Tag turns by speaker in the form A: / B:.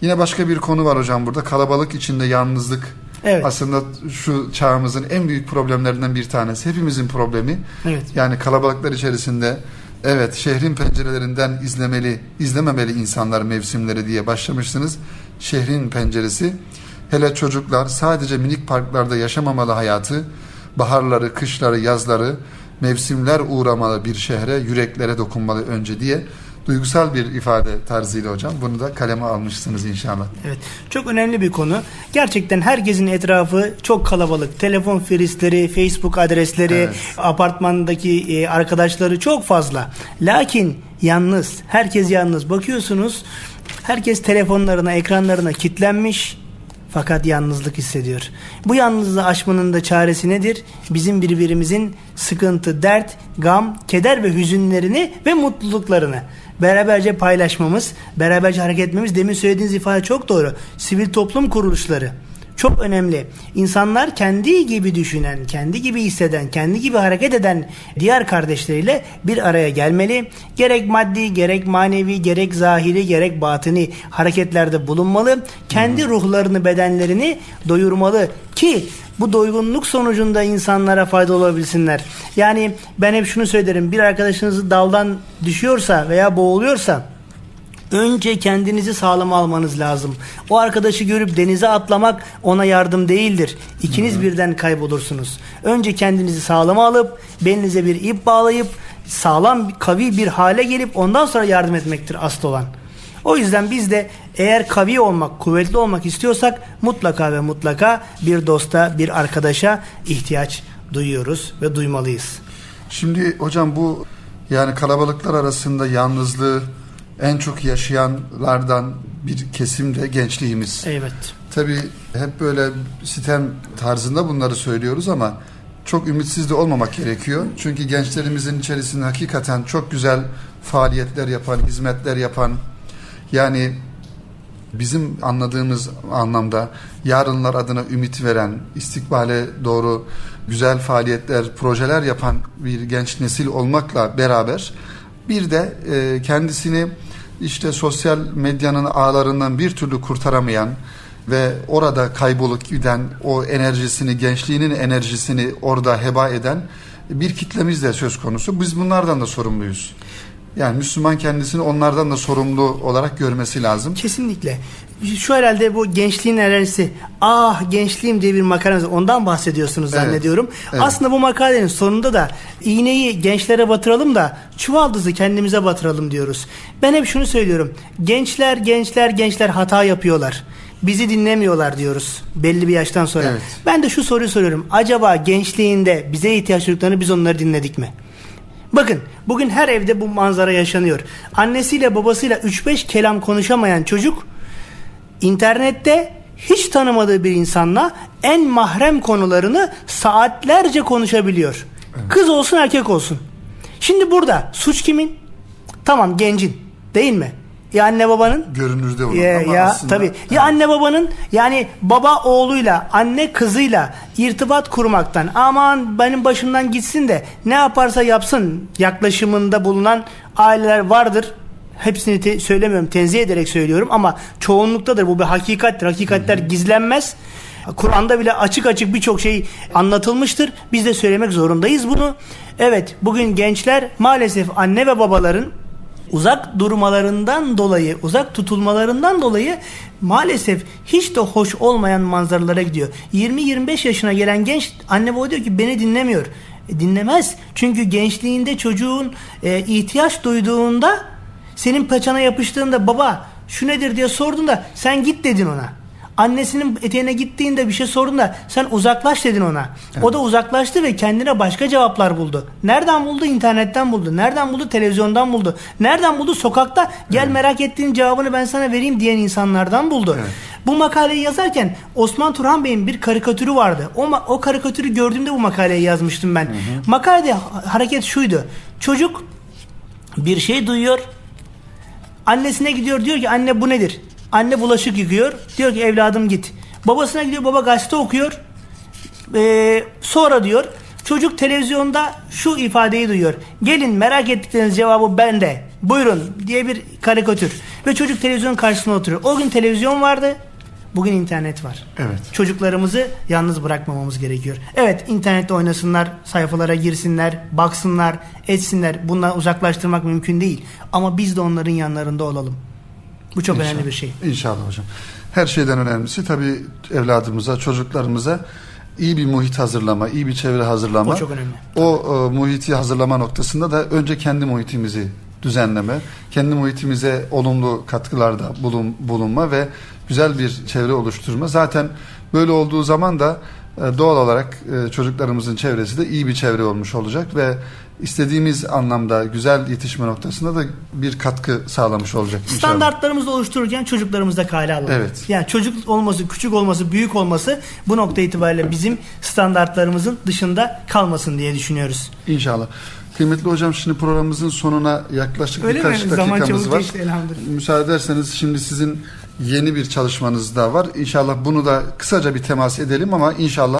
A: Yine başka bir konu var hocam burada. Kalabalık içinde yalnızlık.
B: Evet.
A: Aslında şu çağımızın en büyük problemlerinden bir tanesi. Hepimizin problemi.
B: Evet.
A: Yani kalabalıklar içerisinde evet şehrin pencerelerinden izlemeli, izlememeli insanlar mevsimleri diye başlamışsınız. Şehrin penceresi. Hele çocuklar sadece minik parklarda yaşamamalı hayatı. Baharları, kışları, yazları, mevsimler uğramalı bir şehre, yüreklere dokunmalı önce diye duygusal bir ifade tarzıyla hocam. Bunu da kaleme almışsınız inşallah.
B: Evet. Çok önemli bir konu. Gerçekten herkesin etrafı çok kalabalık. Telefon firistleri, Facebook adresleri,
A: Evet.
B: apartmandaki e, arkadaşları çok fazla. Lakin yalnız, herkes yalnız. Bakıyorsunuz herkes telefonlarına, ekranlarına kilitlenmiş. Fakat yalnızlık hissediyor. Bu yalnızlığı aşmanın da çaresi nedir? Bizim birbirimizin sıkıntı, dert, gam, keder ve hüzünlerini ve mutluluklarını beraberce paylaşmamız, beraberce hareket etmemiz. Demin söylediğiniz ifade çok doğru. Sivil toplum kuruluşları çok önemli. İnsanlar kendi gibi düşünen, kendi gibi hisseden, kendi gibi hareket eden diğer kardeşleriyle bir araya gelmeli. Gerek maddi, gerek manevi, gerek zahiri, gerek batini hareketlerde bulunmalı. Kendi ruhlarını, bedenlerini doyurmalı ki bu doygunluk sonucunda insanlara fayda olabilsinler. Yani ben hep şunu söylerim. Bir arkadaşınız daldan düşüyorsa veya boğuluyorsa Önce kendinizi sağlam almanız lazım. O arkadaşı görüp denize atlamak ona yardım değildir. İkiniz birden kaybolursunuz. Önce kendinizi sağlama alıp belinize bir ip bağlayıp sağlam kavi bir hale gelip ondan sonra yardım etmektir asıl olan. O yüzden biz de eğer kavi olmak, kuvvetli olmak istiyorsak mutlaka ve mutlaka bir dosta, bir arkadaşa ihtiyaç duyuyoruz ve duymalıyız.
A: Şimdi hocam bu yani kalabalıklar arasında yalnızlığı en çok yaşayanlardan bir kesim de gençliğimiz.
B: Evet.
A: Tabii hep böyle sitem tarzında bunları söylüyoruz ama çok ümitsiz de olmamak gerekiyor. Çünkü gençlerimizin içerisinde hakikaten çok güzel faaliyetler yapan, hizmetler yapan yani bizim anladığımız anlamda yarınlar adına ümit veren, istikbale doğru güzel faaliyetler, projeler yapan bir genç nesil olmakla beraber bir de e, kendisini işte sosyal medyanın ağlarından bir türlü kurtaramayan ve orada kaybolup giden o enerjisini, gençliğinin enerjisini orada heba eden bir kitlemiz de söz konusu. Biz bunlardan da sorumluyuz. Yani Müslüman kendisini onlardan da sorumlu olarak görmesi lazım.
B: Kesinlikle. Şu herhalde bu gençliğin enerjisi. Ah gençliğim diye bir makaleniz. Ondan bahsediyorsunuz
A: Evet,
B: zannediyorum.
A: evet.
B: Aslında bu makalenin sonunda da iğneyi gençlere batıralım da çuvaldızı kendimize batıralım diyoruz. Ben hep şunu söylüyorum. Gençler, gençler, gençler hata yapıyorlar. Bizi dinlemiyorlar diyoruz belli bir yaştan sonra.
A: Evet.
B: Ben de şu soruyu soruyorum. Acaba gençliğinde bize ihtiyaç duyduklarını biz onları dinledik mi? Bakın bugün her evde bu manzara yaşanıyor. Annesiyle babasıyla 3-5 kelam konuşamayan çocuk internette hiç tanımadığı bir insanla en mahrem konularını saatlerce konuşabiliyor. Kız olsun erkek olsun. Şimdi burada suç kimin? Tamam gencin değil mi? Ya anne babanın?
A: Görünürde olur
B: Ya,
A: ama
B: ya
A: aslında
B: tabii. Ya anne babanın yani baba oğluyla, anne kızıyla irtibat kurmaktan aman benim başımdan gitsin de ne yaparsa yapsın yaklaşımında bulunan aileler vardır. Hepsini te- söylemiyorum, tenzih ederek söylüyorum ama çoğunluktadır bu bir hakikattir. Hakikatler gizlenmez. Kur'an'da bile açık açık birçok şey anlatılmıştır. Biz de söylemek zorundayız bunu. Evet, bugün gençler maalesef anne ve babaların uzak durmalarından dolayı, uzak tutulmalarından dolayı maalesef hiç de hoş olmayan manzaralara gidiyor. 20-25 yaşına gelen genç anne baba diyor ki beni dinlemiyor. E, dinlemez. Çünkü gençliğinde çocuğun e, ihtiyaç duyduğunda senin paçana yapıştığında baba şu nedir diye sorduğunda sen git dedin ona. Annesinin eteğine gittiğinde bir şey sorduğunda sen uzaklaş dedin ona. O da uzaklaştı ve kendine başka cevaplar buldu. Nereden buldu? İnternetten buldu. Nereden buldu? Televizyondan buldu. Nereden buldu? Sokakta gel merak ettiğin cevabını ben sana vereyim diyen insanlardan buldu.
A: Evet.
B: Bu makaleyi yazarken Osman Turhan Bey'in bir karikatürü vardı. O, o karikatürü gördüğümde bu makaleyi yazmıştım ben. Makalede ha- hareket şuydu. Çocuk bir şey duyuyor. Annesine gidiyor diyor ki anne bu nedir? Anne bulaşık yıkıyor. Diyor ki evladım git. Babasına gidiyor baba gazete okuyor. Ee, sonra diyor çocuk televizyonda şu ifadeyi duyuyor. Gelin merak ettikleriniz cevabı bende. Buyurun diye bir karikatür. ve çocuk televizyon karşısına oturuyor. O gün televizyon vardı. Bugün internet var.
A: Evet.
B: Çocuklarımızı yalnız bırakmamamız gerekiyor. Evet internette oynasınlar, sayfalara girsinler, baksınlar, etsinler. Bundan uzaklaştırmak mümkün değil. Ama biz de onların yanlarında olalım. Bu çok
A: İnşallah.
B: önemli bir şey.
A: İnşallah hocam. Her şeyden önemlisi tabii evladımıza, çocuklarımıza iyi bir muhit hazırlama, iyi bir çevre hazırlama.
B: O çok önemli.
A: O e, muhiti hazırlama noktasında da önce kendi muhitimizi düzenleme, kendi muhitimize olumlu katkılarda bulun, bulunma ve güzel bir çevre oluşturma. Zaten böyle olduğu zaman da doğal olarak e, çocuklarımızın çevresi de iyi bir çevre olmuş olacak ve istediğimiz anlamda güzel yetişme noktasında da bir katkı sağlamış olacak.
B: Standartlarımızı oluştururken çocuklarımızı da kale alalım.
A: Evet.
B: Yani çocuk olması, küçük olması, büyük olması bu nokta itibariyle bizim standartlarımızın dışında kalmasın diye düşünüyoruz.
A: İnşallah. Kıymetli hocam şimdi programımızın sonuna yaklaşık
B: Öyle
A: birkaç
B: mi? Zaman
A: dakikamız
B: çabuk
A: var.
B: geçti.
A: Müsaade ederseniz şimdi sizin yeni bir çalışmanız da var. İnşallah bunu da kısaca bir temas edelim ama inşallah